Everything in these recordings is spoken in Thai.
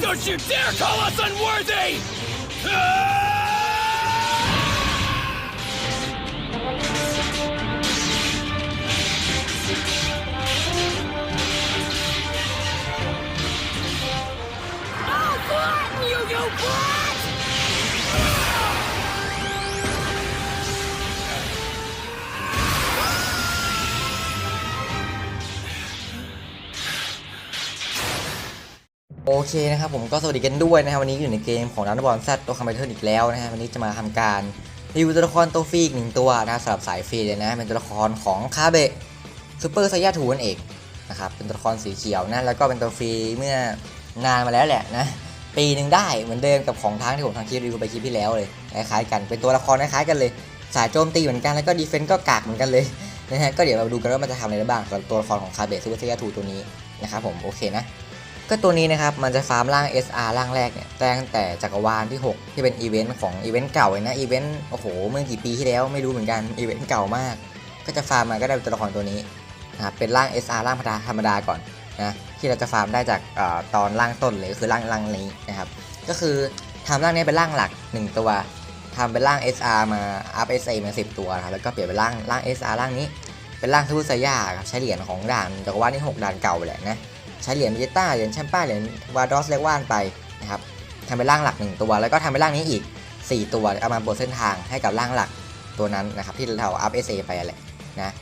Don't you dare call us unworthy! I'll โอเคนะครับผมก็สวัสดีกันด้วยนะครับวันนี้อยู่ในเกมของดันบอลแซดตัวคอมเพลเทอร์อีกแล้วนะฮะวันนี้จะมาทำการรีวิวตัวละครตัวฟรีอีกหนึ่งตัวนะสำหรับสายฟรีเลยนะ เป็นตัวละครของคาเบะซูเปอร์ไซยาทูนั่นเองนะครับเป็นตัวละครสีเขียวนะแล้วก็เป็นตัวฟรีเมื่อนานมาแล้วแหละนะปีหนึ่งได้เหมือนเดิมกับของทางที่ผมทำคลิปรีวิวไปคลิปที่แล้วเลยคล้ายๆกันเป็นตัวละครคล้ายๆกันเลย สายโจมตีเหมือนกันแล้วก็ดีเฟนต์ก็กากเหมือนกันเลยนะฮะก็เดี๋ยวเราดูกันว่ามันจะทำอะไรได้บ้างสำหรับตัวละครของคาเบะซูเปอร์ไซยาทูตัวนี้นะครับผมโอเคนะ ก็ตัวนี้นะครับมันจะฟาร์มร่าง SR ร่างแรกเนี่ยตั้งแต่จักรวาลที่ 6 ที่เป็นอีเวนต์ของอีเวนต์เก่าเลยนะอีเวนต์โอ้โหเมื่อกี่ปีที่แล้วไม่รู้เหมือนกันอีเวนต์เก่ามาก ก็จะฟาร์มมาก็ได้ตัวละครตัวนี้นะเป็นร่าง SR ร่างธรรมดาก่อนนะที่เราจะฟาร์มได้จากอตอนร่างต้นเลยคือร่างร่างนี้นะครับก็คือทำร่างนี้เป็นร่างหลัก 1 ตัวทำเป็นร่าง SR มา up SA มา 10 ตัวนะครับแล้วก็เปลี่ยนเป็นร่างร่าง SR ร่างนี้ เป็นร่างทูตสยาครับใช้เหรียญของด่านจักรวาลที่6ด่านเก่าแหละนะ ใช้เหรียญเบต้าเหรียญแชมป้าเหรียญวาดอสเรียกว่านไปนะครับทำเป็นร่างหลัก 1 ตัว แล้วก็ทำเป็นร่างนี้อีก 4 ตัวเอามาบดเส้นทางให้กับร่างหลักตัวนั้นนะครับที่เราอัพเอสไปอะแหละนะ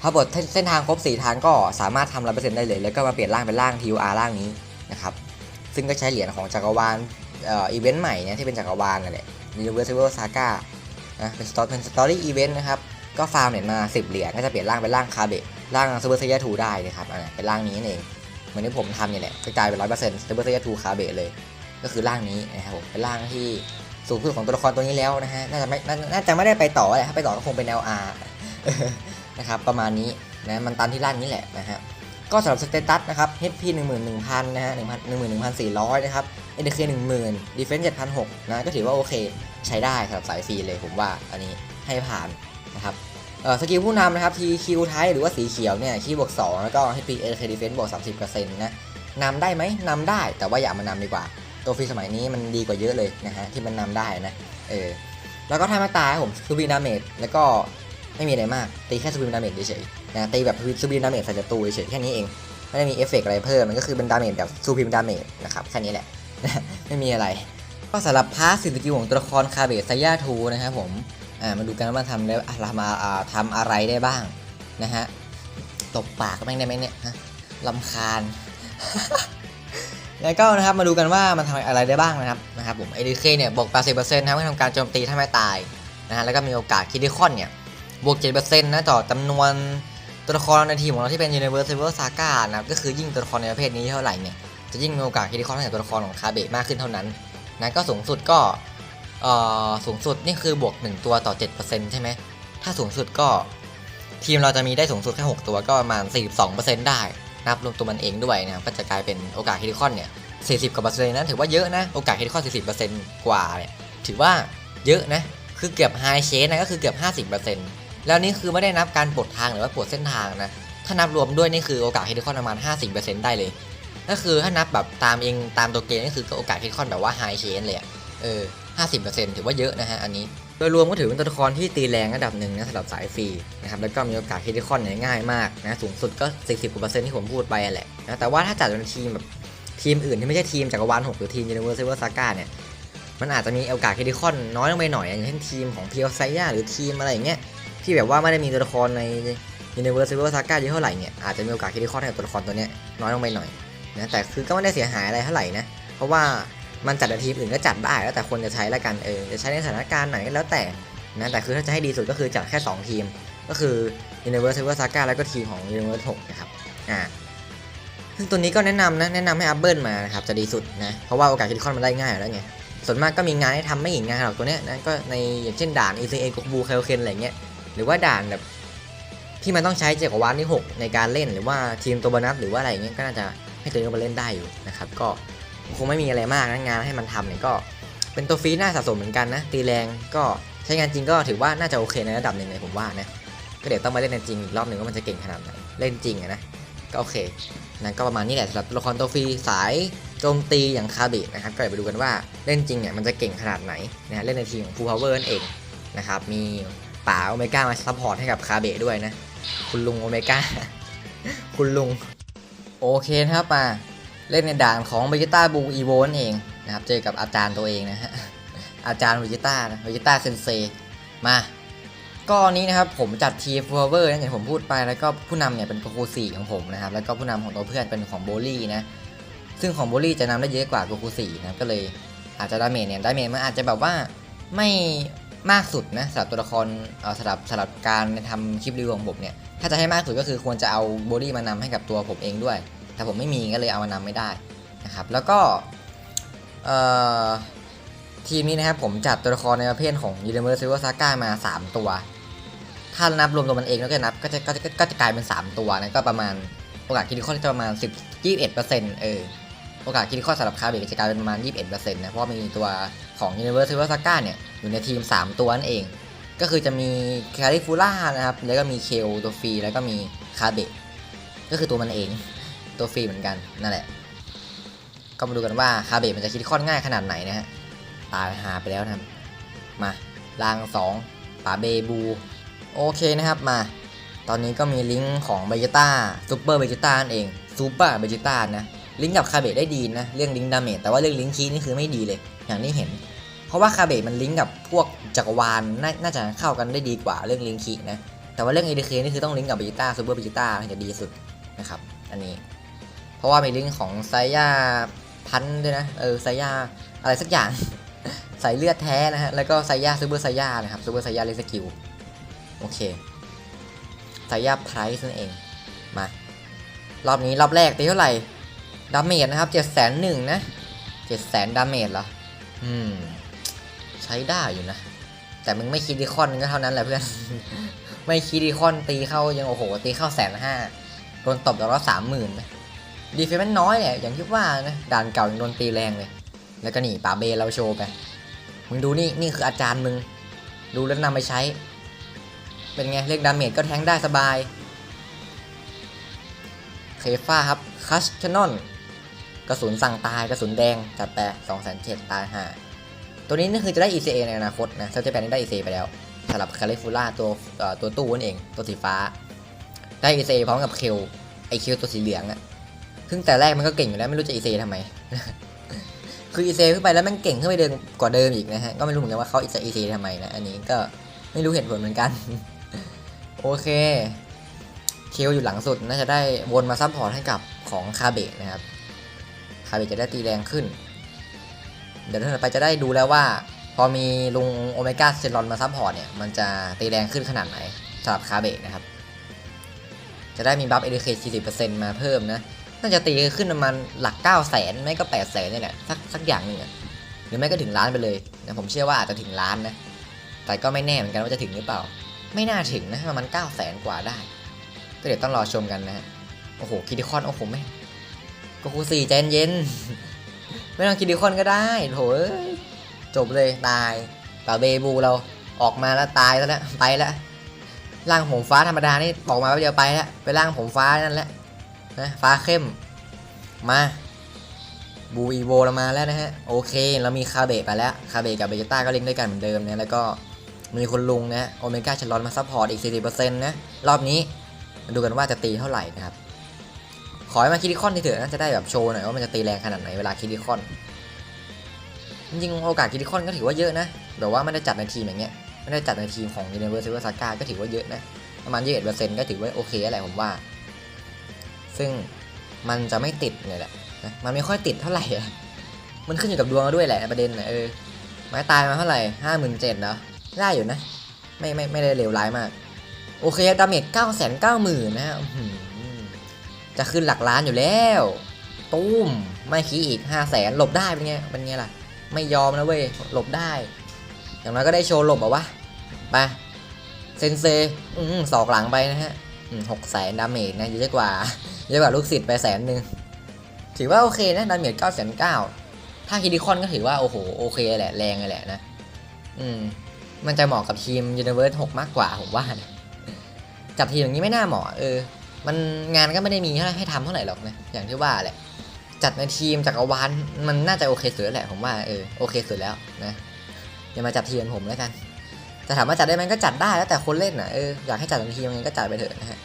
พอบดเส้นทางครบ 4 ทางก็สามารถทำร้อยเปอร์เซ็นต์ได้เลย แล้วก็มาเปลี่ยนร่างเป็นร่าง TUR ร่างนี้นะครับซึ่งก็ใช้เหรียญของจักรวาลเอ่ออีเวนต์ใหม่เนี่ยที่เป็นจักรวาลนั่นแหละ Universal Saga นะเป็นสตอเป็นสตอรี่อีเวนต์นะครับก็ฟาร์มเหรียญมา 10 เหรียญก็จะเปลี่ยนร่างเป็นร่างคาเบะร่างซูเปอร์ไซยาทูได้นะครับอ่าเป็นร่างนี้นั่นเอง เหมือนที่ผมทำเนี่ยแหละก็กลายเป็นร้อยเปอร์เซ็นต์ซูเปอร์ไซยทูคาเบะเลย ก็คือร่างนี้นะครับผมเป็นร่างที่สูงสุดของตัวละครตัวนี้แล้วนะฮะน่าจะไม่น่าจะไม่ได้ไปต่อแหละถ้าไปต่อก็คงเป็น LR นะครับประมาณนี้นะมันตันที่ร่างนี้แหละนะฮะก็สำหรับสเตตัสนะครับ HP 11,000นะฮะ11,400 นะครับ NDK 10,000 Defense 7,600นะก็ถือว่าโอเค ใช้ได้สำหรับสายฟรีเลยผมว่าอันนี้ให้ผ่านนะครับ สกิลผู้นำนะครับ TQ ไทหรือว่าสีเขียวเนี่ยคีบวก2แล้วก็ HP LK Defense บวก 30%นะนำได้ไหมนำได้แต่ว่าอย่ามานำดีกว่า ตัวฟรีสมัยนี้มันดีกว่าเยอะเลยนะฮะที่มันนำได้นะเออแล้วก็ทำมาตายผมซูบินดาเมจแล้วก็ไม่มีอะไรมาก ตีแค่ซูบินดาเมจเฉยๆนะตีแบบซูบินดาเมจใส่ศัตรูเฉยๆแค่นี้เอง ไม่ได้มีเอฟเฟกต์อะไรเพิ่มมันก็คือเป็นดาเมจแบบซูบินดาเมจนะครับแค่นี้แหละไม่มีอะไร ก็สำหรับพาร์ทสิสกิลของตัวละครคาเบสไซยาทูนะครับผม มาดูกันว่าทำได้ทำมาอ่าทำอะไรได้บ้างนะฮะตบปากแม่งได้ไหมเนี่ยฮะลำคาญ แล้วก็นะครับมาดูกันว่ามันทำอะไรได้บ้างนะครับนะครับผมเอดีเคเนี่ยบวก 80%นะครับให้ทำการโจมตีถ้าไม่ตายนะฮะแล้วก็มีโอกาสคิดิคอนเนี่ยบวก 7%นะต่อจำนวนตัวละครในทีมของเราที่เป็น Universal Saga นะครับก็คือยิ่งตัวละครในประเภทนี้เท่าไหร่เนี่ยจะยิ่งมีโอกาสคิดิคอนให้กับตัวละครของคาเบะมากขึ้นเท่านั้นนะก็สูงสุดก็ สูงสุดนี่คือบวก 1 ตัวต่อ 7%ใช่ไหม ถ้าสูงสุดก็ ทีมเราจะมีได้สูงสุดแค่ 6 ตัวก็ประมาณ 42%ได้ นับรวมตัวมันเองด้วยนะครับก็จะกลายเป็นโอกาสคิดิคอนเนี่ย 40 กว่าเปอร์เซ็นต์นะถือว่าเยอะนะ โอกาสคิดิคอน 40เปอร์เซ็นต์กว่าเนี่ยถือว่าเยอะนะ คือเกือบไฮเชนนะก็คือเกือบ 50เปอร์เซ็นต์แล้วนี่คือไม่ได้นับการปลดทางหรือว่าปลดเส้นทางนะ ถ้านับรวมด้วยนี่คือโอกาสคิดิคอนประมาณ 50เปอร์เซ็นต์ได้เลย ก็คือถ้านับแบบตามเองตามตัวเกมนี่คือโอกาสคิดิคอนแบบว่าไฮเชนเลยอะเออ 50เปอร์เซ็นต์ถือว่าเยอะนะฮะอันนี้โดยรวมก็ถือเป็นตัวละครที่ตีแรงระดับหนึ่งนะสำหรับสายฟรีนะครับแล้วก็มีโอกาสคิดิคอนเนี่ยง่ายมากนะสูงสุดก็ 40กว่าเปอร์เซ็นต์ที่ผมพูดไปแหละนะแต่ว่าถ้าจัดเป็นทีมแบบทีมอื่นที่ไม่ใช่ทีมจักรวาล6หรือทีม Universal Saga เนี่ยมันอาจจะมีโอกาสคิดิคอนน้อยลงไปหน่อยอย่างเช่นทีมของเพียวไซยาหรือทีมอะไรอย่างเงี้ยที่แบบว่าไม่ได้มีตัวละครใน Universal Saga เยอะเท่าไหร่เนี่ยอาจจะมีโอกาสคิดิคอนให้กับตัวละครตัวเนี้ยน้อยลงไปหน่อยนะแต่คือก็ไม่ได้เสียหายอะไรเท่าไหร่นะเพราะว่า มันจัดในทีมอื่นก็จัดได้แล้วแต่คนจะใช้ละกันเออจะใช้ในสถานการณ์ไหนก็แล้วแต่นะแต่คือถ้าจะให้ดีสุดก็คือจัดแค่ 2 ทีม ก็คือ Universal Saga แล้วก็ทีมของ Universal 6นะครับอ่าซึ่งตัวนี้ก็แนะนำนะแนะนำให้อัพเบิลมานะครับจะดีสุดนะเพราะว่าโอกาสคิดคอนมันได้ง่ายอยู่แล้วไงส่วนมากก็มีงานให้ทำไม่กี่งงานหรอกตัวเนี้ยนะก็ในอย่างเช่นด่าน ECA กบูเคลเคนอะไรเงี้ยหรือว่าด่านแบบที่มันต้องใช้เจักรวาลที่ 6 ในการเล่นหรือว่าทีมตัวบนัสหรือว่าอะไรเงี้ยก็น่าจะให้ตัวนี้มาเล่นได้อยู่นะครับก็ คงไม่มีอะไรมากนะงานให้มันทำเนี่ยก็ เป็นตัวฟรีน่าสะสมเหมือนกันนะ ตีแรงก็ใช้งานจริงก็ถือว่าน่าจะโอเคในระดับหนึ่งเลยผมว่านะก็เดี๋ยวต้องมาเล่นในจริงอีกรอบหนึ่งว่ามันจะเก่งขนาดไหนเล่นจริงนะก็โอเคนั่นก็ประมาณนี้แหละสำหรับตัวละครตัวฟรีสายโจมตีอย่างคาเบะนะครับก็เดี๋ยวไปดูกันว่าเล่นจริงเนี่ยมันจะเก่งขนาดไหนนะฮะเล่นในทีมของฟูลพาวเวอร์นั่นเองนะครับมีป๋าโอเมก้ามาซัพพอร์ตให้กับคาเบะด้วยนะ คุณลุงโอเมก้าคุณลุงโอเคครับมา เล่นในด่านของเบจิต้าบูอีโวนเองนะครับ เจอกับอาจารย์ตัวเองนะฮะ อาจารย์เบจิต้านะเบจิต้าเซนเซมาก็นี้นะครับผมจัดทีมฟูลเวอร์อย่างที่ผมพูดไปแล้วก็ผู้นำเนี่ยเป็นโกคูสี่ของผมนะครับ แล้วก็ผู้นำของตัวเพื่อนเป็นของโบลี่นะ ซึ่งของโบลี่จะนำได้เยอะกว่าโกคูสี่นะก็เลยอาจจะดาเมจเนี่ยดาเมจมันอาจจะแบบว่าไม่มากสุดนะสำหรับตัวละครเออสำหรับสำหรับการทำคลิปรีวิวของผมเนี่ยถ้าจะให้มากสุดก็คือควรจะเอาโบลี่มานำให้กับตัวผมเองด้วย แต่ผมไม่มีก็เลยเอามานำไม่ได้นะครับแล้วก็ทีมนี้นะครับผมจัดตัวละครในประเภทของ Universe Silver Saga มา 3 ตัว ถ้านับรวมตัวมันเองแล้วก็นับก็จะก็จะก็จะกลายเป็น 3 ตัวนะก็ประมาณโอกาสคิดคอนจะประมาณ 10 21%เออโอกาสคิดข้อสำหรับคาเบกจะกลายเป็นประมาณ 21%นะเพราะมีตัวของ Universe Silver Saga เนี่ยอยู่ในทีม 3 ตัวนั่นเอง ก็คือจะมีคาริฟูล่านะครับแล้วก็มีเคลตัวฟรีแล้วก็มีคาเบกก็คือตัวมันเอง ตัวฟรีเหมือนกันนั่นแหละ ก็มาดูกันว่าคาเบกมันจะคิดข้อง่ายขนาดไหนนะฮะตายหาไปแล้วนะมาลาง2ป่าเบบูโอเคนะครับมา ตอนนี้ก็มีลิงก์ของเบจิต้าซูเปอร์เบจิต้านั่นเองซูเปอร์เบจิต้านะลิงก์กับคาเบะได้ดีนะเรื่องลิงก์ดาเมจแต่ว่าเรื่องลิงก์คีนี่คือไม่ดีเลยอย่างที่เห็น เพราะว่าคาเบะมันลิงก์กับพวกจักรวาลนน่าจะเข้ากันได้ดีกว่าเรื่องลิงก์คีนะแต่ว่าเรื่อง ADK นี่คือต้องลิงก์กับเบจิต้าซูเปอร์เบจิต้าถึงจะดีสุดนะครับอันนี้ ราะว่ามีลิงก์ของไซยาพันด้วยนะเออไซยาอะไรสักอย่าง ใสายเลือดแท้นะฮะแล้วก็ไซยาซูเปอร์ไซยานะครับซูเปอร์ไซยาเลสกิลโอเคไซยาไพรส์นั่นเองมารอบนี้รอบแรกตีเท่าไหร่ดาเมจนะครับเจ็ดแสนหนึ่งนะเจ็ดแสนดาเมจเหรออืมใช้ได้อยู่นะแต่มึงไม่คิดดีคอนก็เท่านั้นแหละเพื่อน ไม่คิดดีคอนตีเข้ายังโอ้โหตีเข้าแสนห้าโดนตบแล้วก็สามหมื่นนะ ดีเฟนต์น้อยเนี่ยอย่างที่ว่านะด่านเก่ายังโดนตีแรงเลย แล้วก็นี่ป่าเบเราโชว์ไปมึงดูนี่นี่คืออาจารย์มึง ดูแล้วนำไปใช้ เป็นไง เรียกดาเมจก็แทงได้สบาย เคฟ้าครับ คัสชนอน กระสุนสั่งตายกระสุนแดง จัดไปสองแสนเจ็ดตายห่าตัวนี้นี่คือจะได้ ECA ในอนาคตนะเซอร์เจแปนนี่ได้ ECA ไปแล้วสำหรับคาลิฟูล่าตัวตัวตู้นั่นเอง ตัวสีฟ้า ได้ ECA พร้อมกับเคลไอคิวตัวสีเหลืองอะ ซึ่งแต่แรกมันก็เก่งอยู่แล้วไม่รู้จะ ECA ทำไม คือ ECA ขึ้นไปแล้วมันเก่งขึ้นไปเดิมกว่าเดิมอีกนะฮะ ก็ไม่รู้เหมือนกันว่าเขาจะ ECA ทำไมนะ อันนี้ก็ไม่รู้เหตุผลเหมือนกัน โอเค เคลอยู่หลังสุดน่าจะได้วนมาซัพพอร์ตให้กับของคาเบะนะครับ คาเบะจะได้ตีแรงขึ้น เดี๋ยวต่อไปจะได้ดูแล้วว่า พอมีลุงโอเมก้าเซนรอนมาซัพพอร์ตเนี่ย มันจะตีแรงขึ้นขนาดไหนสำหรับคาเบะนะครับ จะได้มีบัฟเอเดเคส40%มาเพิ่มนะ น่าจะตีขึ้นประมาณหลัก9 0 0 0 0 0ไม่ก็8 0 0 0 0นี่แหละสักสักอย่างหนึ่งอะหรือไม่ก็ถึงล้านไปเลยนะผมเชื่อว่าอาจจะถึงล้านนะ แต่ก็ไม่แน่เหมือนกันว่าจะถึงหรือเปล่า ไม่น่าถึงนะประมาณ9 0 0 0 0กว่าได้ ก็เดี๋ยวต้องรอชมกันนะโอ้โหคิดิคอนโอ้โหแม่ก็คูสี่ใจเย็นไม่ต้องคิดิคอนก็ได้โถจบเลยตายป่าเบบูเราออกมาแล้วตายแล้วไปแล้วร่างผมฟ้าธรรมดานี่ออกมาแป๊บเดียวไปแล้วไปร่างผมฟ้านั่นแหละ นะฟ้าเข้มมาบูอีโวเรามาแล้วนะฮะโอเคเรามีคาเบะไปแล้วคาเบะกับเบจิต้าก็เล่นด้วยกันเหมือนเดิมนะแล้วก็มีคุณลุงนะโอเมก้าชลอนมาซัพพอร์ตอีก 40%นะรอบนี้มาดูกันว่าจะตีเท่าไหร่นะครับขอให้มาคิดิคอนทีเถอะนะจะได้แบบโชว์หน่อยว่ามันจะตีแรงขนาดไหนเวลาคิดิคอนจริงๆโอกาสคิดิคอนก็ถือว่าเยอะนะแบบว่าไม่ได้จัดในทีมอย่างเงี้ยไม่ได้จัดในทีมของ Universe Silver Saga ก็ถือว่าเยอะนะประมาณ21%ก็ถือว่าโอเคแหละผมว่า ซึ่งมันจะไม่ติดเนี่ยแหละนะมันไม่ค่อยติดเท่าไหร่ มันขึ้นอยู่กับดวงเราด้วยแหละประเด็นเออไม้ตายมาเท่าไหร่ห้าหมื่นเจ็ดเนาะได้อยู่นะ ไม่ไม่ไม่ได้เลวร้ายมาก โอเคดาเมจเก้าแสนเก้าหมื่นนะจะขึ้นหลักล้านอยู่แล้วตุ้มไม่ขี้อีกห้าแสนหลบได้เป็นไงเป็นไงล่ะ ไม่ยอมนะเว้ยหลบได้ อย่างน้อยก็ได้โชว์หลบอะวะไปเซนเซอืมสอกหลังไปนะฮะหกแสนดาเมจนะเยอะกว่า เยอะกว่าลูกศิษย์ไปแสนหนึ่งถือว่าโอเคนะดาเมจเก้าแสนเก้าถ้าคิดิคอนก็ถือว่าโอ้โหโอเคแหละแรงเลยแหละนะ อืม มันจะเหมาะกับทีม Universe 6มากกว่าผมว่านะกับทีมอย่างนี้ไม่น่าเหมาะเออ มันงานก็ไม่ได้มีให้ให้ทำเท่าไหร่หรอกนะอย่างที่ว่าแหละจัดในทีมจักรวาลมันน่าจะโอเคสุดแล้วแหละผมว่าเออโอเคสุดแล้วนะอย่ามาจัดทีมผมแล้วกันแต่ถามว่าจัดได้ไหมก็จัดได้แล้วแต่คนเล่นนะเอออยากให้จัดในทีมยังไงก็จัดไปเถอะนะฮะ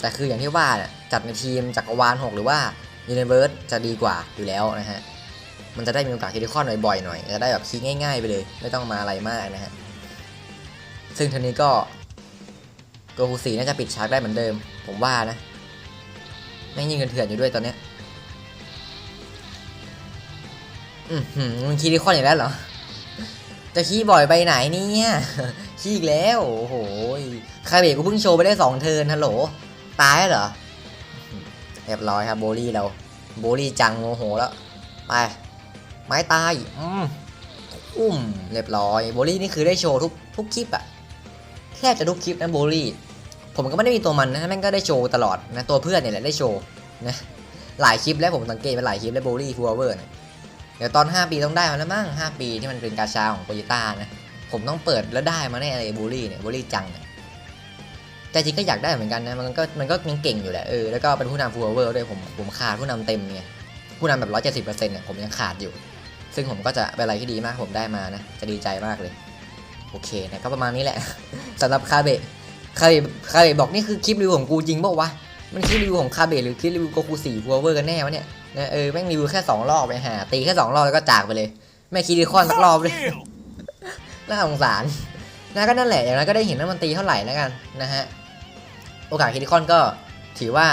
แต่คืออย่างที่ว่าน่ะจัดในทีมจักรวาลหกหรือว่ายูนิเวิร์สจะดีกว่าอยู่แล้วนะฮะ มันจะได้มีโอกาสคิดคอนบ่อยหน่อยจะได้แบบคิดง่าย ๆ ไปเลย ไม่ต้องมาอะไรมากนะฮะ ซึ่งทีนี้ก็โกคูสีน่าจะปิดฉากได้เหมือนเดิม ผมว่านะแม่งยิงกันเถื่อนอยู่ด้วยตอนเนี้ยอือหือมึงคีย์ดิคอนอีกแล้วเหรอ จะขี้บ่อยไปไหนเนี่ย ขี้อีกแล้ว โอ้โหคาเบะกูเพิ่งโชว์ไปได้สองเทิร์นฮัลโหล ตายเหรอเรียบร้อยครับโบลี่เรา โบลี่จังโมโหแล้ว ไป ไม้ตาย อืมอุ้มเรียบร้อย โบลี่นี่คือได้โชว์ทุกทุกคลิปอะแทบจะทุกคลิปนะโบลี่ ผมก็ไม่ได้มีตัวมันนะแม่งก็ได้โชว์ตลอดนะ ตัวเพื่อนเนี่ยแหละได้โชว์นะหลายคลิปแล้วผมสังเกตมาหลายคลิปแล้วโบลี่ฟูเวอร์เนี่ยเดี๋ยวตอน 5 ปีต้องได้มาแล้วมั้ง5 ปีที่มันเป็นกาชาของโปรยต้านะ ผมต้องเปิดแล้วได้มาแน่เลยบูลลี่เนี่ยบูลลี่จังเนี่ย แต่จริงก็อยากได้เหมือนกันนะ มันก็มันก็ยังเก่งอยู่แหละ เออ แล้วก็เป็นผู้นำฟูลเวอร์ด้วยผมผมขาดผู้นำเต็มไง ผู้นำแบบร้อยเจ็ดสิบเปอร์เซ็นต์เนี่ยผมยังขาดอยู่ ซึ่งผมก็จะเป็นอะไรที่ดีมากผมได้มานะ จะดีใจมากเลย โอเคนะก็ประมาณนี้แหละ สำหรับคาเบะคาเบะคาเบะบอกนี่คือคลิปรีวิวของกูจริงเปล่าวะ มันคลิปรีวิวของคาเบะหรือคลิปรีวิวโกคูสี่ฟูลเวอร์กันแน่วะเนี่ยนะเออแม่งรีวิวแค่สองรอบไปหาตีแค่สองรอบแล้วก็จากไปเลย ไม่คิดดีคอนสักรอบเลยน่าสงสารนะก็นั่นแหละอย่างนั้นก็ได้เห็นว่ามันตีเท่าไหร่แล้วกันนะฮะ โอกาสคิดดีคอนก็ถือว่า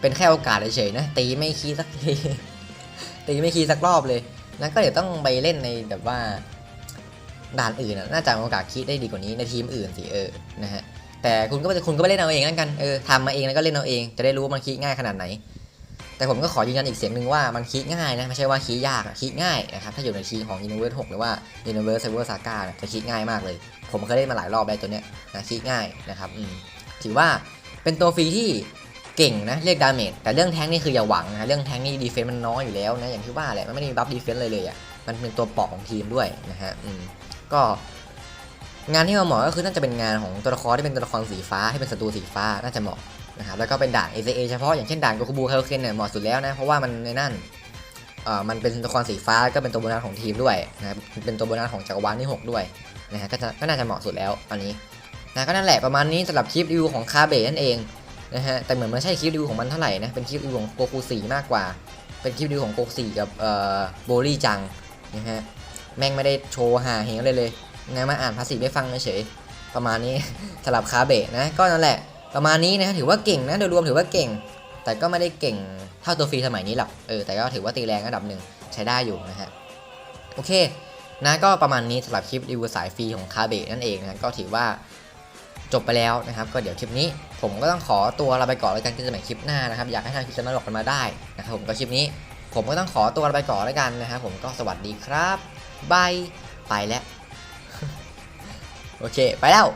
เป็นแค่โอกาสเฉยๆนะตีไม่คีสักทีตีไม่คีสักรอบเลยนะก็เดี๋ยวต้องไปเล่นในแบบว่าด่านอื่นน่ะน่าจะมีโอกาสคิดได้ดีกว่านี้ในทีมอื่นสิเออนะฮะแต่คุณก็คุณก็ไปเล่นเอาเองแล้วกันเออทำมาเองแล้วก็เล่นเอาเองจะได้รู้ว่ามันคิดง่ายขนาดไหน แต่ผมก็ขอยืนยันอีกเสียงหนึ่งว่ามันคิดง่ายนะไม่ใช่ว่าคิดยากคิดง่ายนะครับถ้าอยู่ในทีมของ Universe 6 หรือว่า Universe Cyber Saga จะคิดง่ายมากเลย ผมเคยเล่นมาหลายรอบแล้วตัวเนี้ยนะคิดง่ายนะครับถือว่า เป็นตัวฟรีที่เก่งนะเรียกดาเมจแต่เรื่องแท้งนี่คืออย่าหวังนะเรื่องแท้งนี่ดีเฟนซ์มันน้อยอยู่แล้วนะอย่างที่ว่าแหละมันไม่ได้มีบัฟดีเฟนซ์เลยเลยอะมันเป็นตัวเปราะของทีมด้วยนะฮะอืมก็งานที่มาเหมาะก็คือน่าจะเป็นงานของตัวละครที่เป็นตัวละครสีฟ้าที่เป็นศัตรูสีฟ้าน่าจะเหมาะนะครับแล้วก็เป็นด่าน ACA เฉพาะอย่างเช่นด่านโกคูบูคาโรเคนเนี่ยเหมาะสุดแล้วนะเพราะว่ามันในนั่นเอ่อมันเป็นตัวละครสีฟ้าก็เป็นตัวโบนัสของทีมด้วยนะครับเป็นตัวโบนัสของจักรวาลที่ 6 ด้วยนะฮะก็จะก็น่าจะเหมาะสุดแล้วอันนี้ นะก็นั่นแหละประมาณนี้สำหรับคลิปรีวิวของคาเบนั่นเองนะฮะแต่เหมือนมันไม่ใช่คลิปรีวิวของมันเท่าไหร่นะเป็นคลิปรีวิวของโกคูสีมากกว่า เป็นคลิปรีวิวของโกคูสีกับเอ่อโบลี่จังนะฮะแม่งไม่ได้โชว์หาเหงเลยเลยนะมาอ่านภาษีไม่ฟังเฉยประมาณนี้สำหรับคาเบะนะก็นั่นแหละ ประมาณนี้นะถือว่าเก่งนะโดยรวมถือว่าเก่ง แต่ก็ไม่ได้เก่งเท่าตัวฟรีสมัยนี้หรอกเออแต่ก็ถือว่าตีแรงระดับหนึ่งใช้ได้อยู่นะฮะโอเคนะก็ประมาณนี้สำหรับคลิปรีวิวสายฟรีของคาเบะนั่นเองนะก็ถือว่า จบไปแล้วนะครับ ก็เดี๋ยวคลิปนี้ ผมก็ต้องขอตัวลาไปก่อนแล้วกันจอกันใหม่คลิปหน้านะครับอยากให้ทางคลิปจะมาบอกกันมาได้นะครับผมก็คลิปนี้ ผมก็ต้องขอตัวลาไปก่อนแล้วกันนะครับผมก็สวัสดีครับบายไปแล้วโอเค ไปแล้ว